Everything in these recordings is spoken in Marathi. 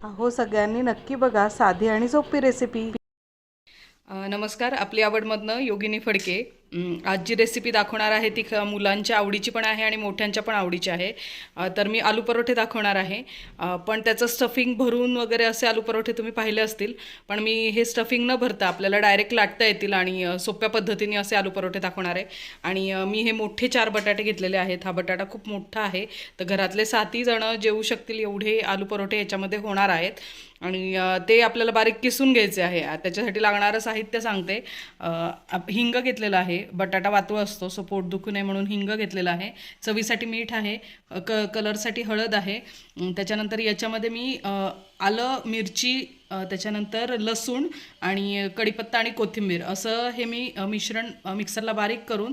अहो सगळ्यांनी नक्की बघा साधी आणि सोपी रेसिपी नमस्कार. आपली आवडमधनं योगिनी फडके. आज जी रेसिपी दाखवणार आहे ती ख- मुलांच्या आवडीची पण आहे आणि मोठ्यांच्या पण आवडीची आहे. तर मी आलू परोठे दाखवणार आहे. पण त्याचं स्टफिंग भरून वगैरे असे आलू परोठे तुम्ही पाहिले असतील. पण मी हे स्टफिंग न भरता आपल्याला डायरेक्ट लाटता येतील आणि सोप्या पद्धतीने असे आलू परोठे दाखवणार आहे. आणि मी हे मोठे चार बटाटे घेतलेले आहेत. हा बटाटा खूप मोठा आहे. तर घरातले सातही जणं जेवू शकतील एवढे आलू परोठे याच्यामध्ये होणार आहेत. आणि ते आपल्याला बारीक किसून घ्यायचे आहे. त्याच्यासाठी लागणारं साहित्य सांगते. आप- हिंग घेतलेलं आहे. बटाटा वातू असतो सो पोट दुखू नये म्हणून हिंग घेतलेलं आहे. चवीसाठी मीठ आहे क कलरसाठी हळद आहे. त्याच्यानंतर याच्यामध्ये मी आलं मिरची त्याच्यानंतर लसूण आणि कढीपत्ता आणि कोथिंबीर. असं हे मी मिश्रण मिक्सरला बारीक करून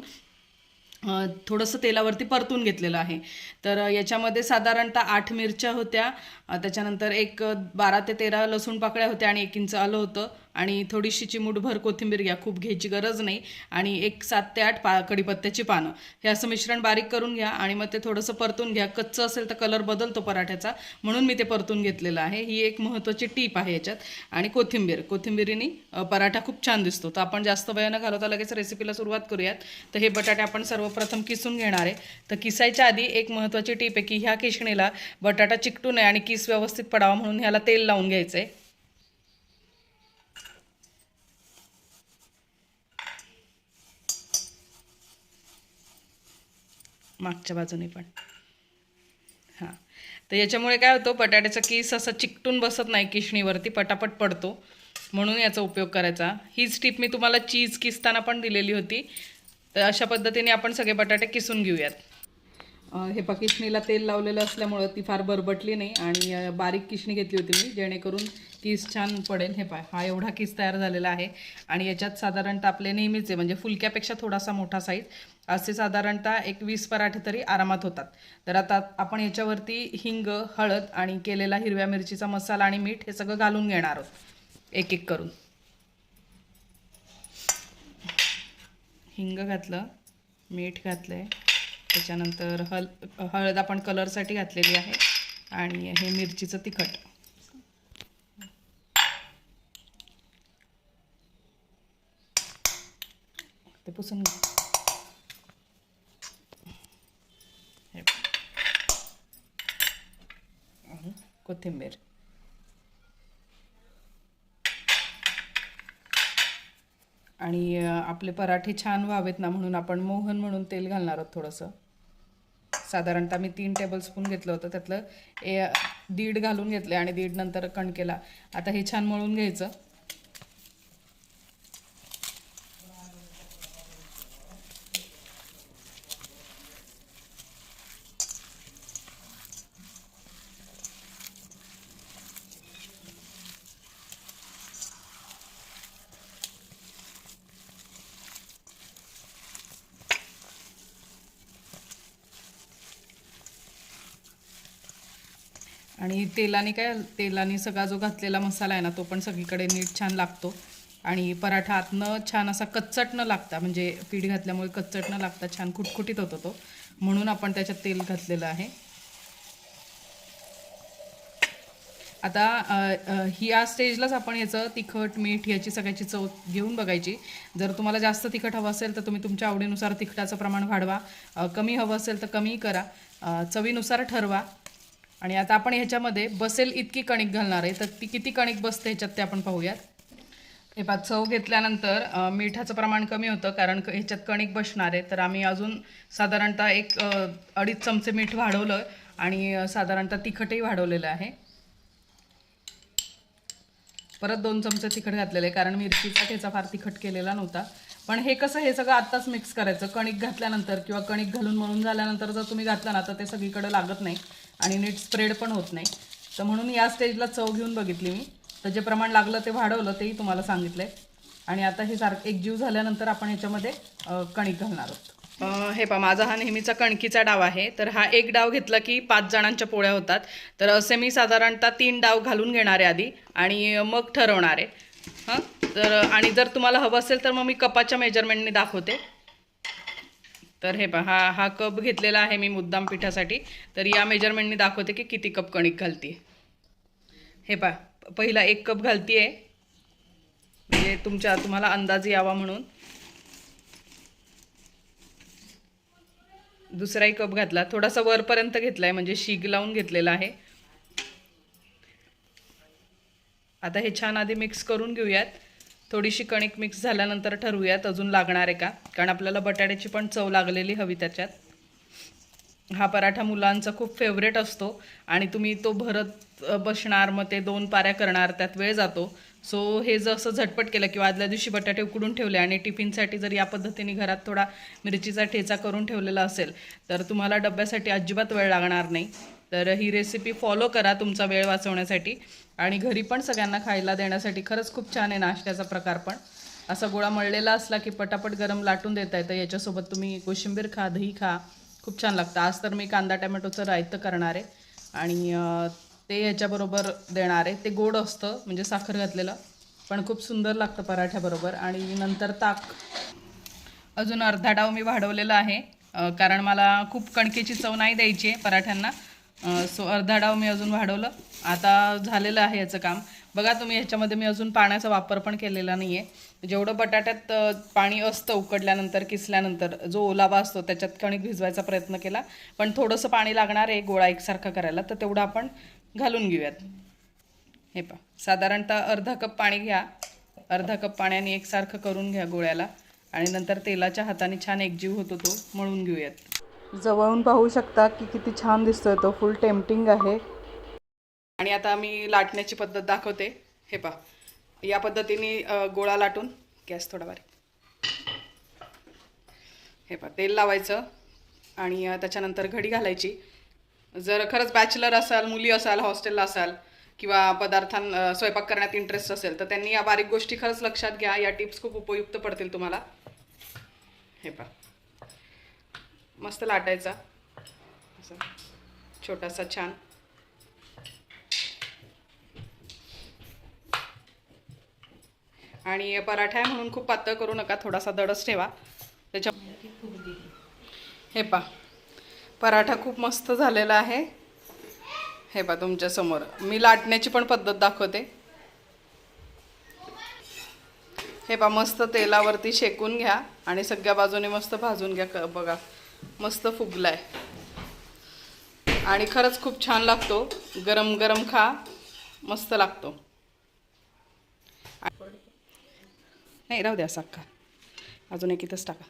थोडंसं तेलावरती परतून घेतलेलं आहे. तर याच्यामध्ये साधारणतः आठ मिरच्या होत्या. त्याच्यानंतर एक बारा ते तेरा लसूण पाकळ्या होत्या आणि एक इंच आलं होतं. आणि थोडीशी चिमूटभर कोथिंबीर घ्या खूप घ्यायची गरज नाही. आणि एक सात ते आठ पा कढीपत्त्याची पानं. हे असं मिश्रण बारीक करून घ्या आणि मग ते थोडंसं परतून घ्या. कच्चं असेल तर कलर बदलतो पराठ्याचा. म्हणून मी ते परतून घेतलेलं आहे. ही एक महत्त्वाची टीप आहे याच्यात. आणि कोथिंबीर. कोथिंबीरीनी पराठा खूप छान दिसतो. तर आपण जास्त वेळ घालवता लगेच रेसिपीला सुरुवात करूयात. तर हे बटाटे आपण सर्वप्रथम किसून घेणार आहे. तर किसायच्या आधी एक महत्त्वाची टीप आहे की ह्या किसणीला बटाटा चिकटू नये आणि किस व्यवस्थित पडावा म्हणून ह्याला तेल लावून घ्यायचं आहे मागच्या बाजूने पण. हां. तर याच्यामुळे काय होतं बटाट्याचा किस असा चिकटून बसत नाही किशणीवरती पटापट पडतो. म्हणून याचा उपयोग करायचा. हीच टीप मी तुम्हाला चीज किसताना पण दिलेली होती. तर अशा पद्धतीने आपण सगळे बटाटे किसून घेऊयात. हे पा किशणीला तेल लावलेलं असल्यामुळं ती फार बरबटली नाही आणि बारीक किशणी घेतली होती मी जेणेकरून किस छान पडेल. हे पाय हा एवढा किस तयार झालेला आहे. आणि याच्यात साधारणतः आपले नेहमीचे म्हणजे फुलक्यापेक्षा थोडासा मोठा साईज असे साधारणतः एक वीस पराठे तरी आरामात होतात. तर आता आपण याच्यावरती हिंग हळद आणि केलेला हिरव्या मिरचीचा मसाला आणि मीठ हे सगळं घालून घेणार आहोत एक एक करून. हिंग घातलं मीठ घातलं आहे त्याच्यानंतर हल हळद आपण कलरसाठी घातलेली आहे आणि हे मिरचीचं तिखट. ते पुसून कोथिंबीर. आणि आपले पराठे छान व्हावेत ना म्हणून आपण मोहन म्हणून तेल घालणार आहोत थोडंसं. साधारणतः मी तीन टेबलस्पून घेतलं होतं. त्यातलं ए दीड घालून घेतले आणि दीड नंतर कणकेला आता हे छान मळून घ्यायचं. आणि तेलाने काय तेलाने सगळा जो घातलेला मसाला आहे ना तो पण सगळीकडे नीट छान लागतो. आणि पराठा आतनं छान असा कच्चट न लागता म्हणजे पीठ घातल्यामुळे कच्चट न लागता छान खुटखुटीत होतो तो. म्हणून आपण त्याच्यात तेल घातलेलं आहे. आता ह्या ही या स्टेजलाच आपण याचं तिखट मीठ याची सगळ्याची चव घेऊन बघायची. जर तुम्हाला जास्त तिखट हवं असेल तर तुम्ही तुमच्या आवडीनुसार तिखटाचं प्रमाण वाढवा. कमी हवं असेल तर कमी करा. चवीनुसार ठरवा. आणि आता आपण ह्याच्यामध्ये बसेल इतकी कणिक घालणार आहे. तर ती किती कणिक बसते ह्याच्यात ते आपण पाहूयात. हे पाच चव घेतल्यानंतर मिठाचं प्रमाण कमी होतं कारण क- ह्याच्यात कणिक बसणार आहे. तर आम्ही अजून साधारणतः एक अडीच चमचे मीठ वाढवलं आणि साधारणतः तिखटही वाढवलेलं आहे. परत दोन चमचे तिखट घातलेले कारण मिरचीचा ठेचा फार तिखट केलेला नव्हता. पण हे कसं हे सगळं आत्ताच मिक्स करायचं. कणिक घातल्यानंतर किंवा कणिक घालून मळून झाल्यानंतर जर तुम्ही घातलं ना तर ते सगळीकडे लागत नाही. आणि नीट स्प्रेड पण होत नाही. तर म्हणून या स्टेजला चव घेऊन बघितली मी. तर जे प्रमाण लागलं ते वाढवलं तेही तुम्हाला सांगितलंय. आणि आता हे सारखं एकजीव झाल्यानंतर आपण ह्याच्यामध्ये कणिक घालणार आहोत. हे पा माझा हा नेहमीचा कणकीचा डाव आहे. तर हा एक डाव घेतला की पाच जणांच्या पोळ्या होतात. तर असे मी साधारणतः तीन डाव घालून घेणार आहे आधी आणि मग ठरवणार आहे. हां? तर आणि जर तुम्हाला हवं असेल तर मग मी कपाच्या मेजरमेंटने दाखवते. तर हे पहा हा हा कप घेतलेला आहे मी मुद्दाम पिठासाठी. तर या मेजरमेंटनी दाखवते की किती कप कणिक घालते हे पहा पहिला एक कप घालतीये. म्हणजे तुमच्या तुम्हाला अंदाज यावा म्हणून. दुसराही कप घातला. थोडासा वरपर्यंत घेतला आहे म्हणजे शीग लावून घेतलेला आहे. आता हे छान आधी मिक्स करून घेऊयात. थोडीशी कणिक मिक्स झाल्यानंतर ठरवूयात अजून लागणार आहे का? कारण आपल्याला बटाट्याची पण चव लागलेली हवी त्याच्यात. हा पराठा मुलांचा खूप फेवरेट असतो आणि तुम्ही तो भरत बसणार मग ते दोन पाऱ्या करणार त्यात वेळ जातो. सो हे जसं झटपट केलं किंवा आदल्या दिवशी बटाटे उकडून ठेवले आणि टिफिनसाठी जर या पद्धतीने घरात थोडा मिरचीचा ठेचा करून ठेवलेला असेल तर तुम्हाला डब्यासाठी अजिबात वेळ लागणार नाही. तर ही रेसिपी फॉलो करा तुमचा वेळ वाचवण्यासाठी. आणि घरी पण सगळ्यांना खायला देण्यासाठी खरंच खूप छान आहे नाश्त्याचा प्रकार पण. असा गोळा मळलेला असला की पटापट गरम लाटून देता येतं. याच्यासोबत तुम्ही कोशिंबीर खा दही खा. खूप छान लागतं. आज तर मी कांदा टॅमॅटोचं रायतं करणार आहे. आणि ते याच्याबरोबर देणार आहे. ते गोड असतं म्हणजे साखर घातलेलं. पण खूप सुंदर लागतं पराठ्याबरोबर. आणि नंतर ताक. अजून अर्धा डाव मी वाढवलेला आहे. कारण मला खूप कणकेची चव नाही द्यायची आहे पराठ्यांना. सो अर्धा डाव मी अजून वाढवलं. आता झालेलं आहे याचं काम. बघा तुम्ही ह्याच्यामध्ये मी अजून पाण्याचा वापर पण केलेला नाही आहे जेवढं बटाट्यात पाणी असतं उकडल्यानंतर किसल्यानंतर जो ओलावा असतो त्याच्यात कणिक भिजवायचा प्रयत्न केला. पण थोडंसं पाणी लागणार आहे गोळा एकसारखा करायला तर तेवढं आपण घालून घेऊयात. हे पा साधारणतः अर्धा कप पाणी घ्या. अर्धा कप पाण्याने एकसारखं करून घ्या गोळ्याला. आणि नंतर तेलाच्या हाताने छान एकजीव होतो तो मळून घेऊयात. जवळून पाहू शकता की किती छान दिसतोय तो. फुल टेम्पटिंग आहे. आणि आता मी लाटण्याची पद्धत दाखवते. हे पहा. या पद्धतीने गोळा लाटून गॅस थोडा बारीक. हे पहा. तेल लावायचं आणि त्याच्यानंतर घडी घालायची. जर खरंच बॅचलर असाल मुली असाल हॉस्टेलला असाल किंवा पदार्थां स्वयंपाक करण्यात इंटरेस्ट असेल तर त्यांनी या बारीक गोष्टी खरंच लक्षात घ्या. या टिप्स खूप उपयुक्त पडतील तुम्हाला. हे पहा. मस्त लाटायचा. असं. छोटासा छान. आणि पराठा आहे म्हणून खूप पातळ करू नका थोडासा दडच ठेवा. त्याच्या हे पा. पराठा खूप मस्त झालेला आहे. हे पा तुमच्यासमोर मी लाटण्याची पण पद्धत दाखवते. हे पा मस्त तेलावरती शेकून घ्या आणि सगळ्या बाजूने मस्त भाजून घ्या क- बघा. मस्त फुगलाय. आणि खरंच खूप छान लागतो. गरम गरम खा मस्त लागतो. नाही राहू द्या साखा अजून एक इथंच टाका.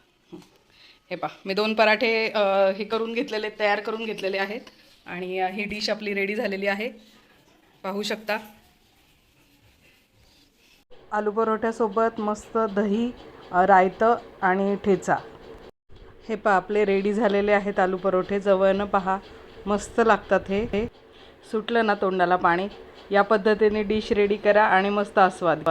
हे. पा मी दोन पराठे हे करून घेतलेले तयार करून घेतलेले आहेत. आणि ही डिश आपली रेडी झालेली आहे. पाहू शकता. आलू परोठ्यासोबत मस्त दही रायतं आणि ठेचा. हे पहा आपले रेडी झालेले आहेत आलू परोठे. जवळनं पहा मस्त लागतात हे. हे सुटलं ना तोंडाला पाणी. या पद्धतीने डिश रेडी करा आणि मस्त आस्वाद.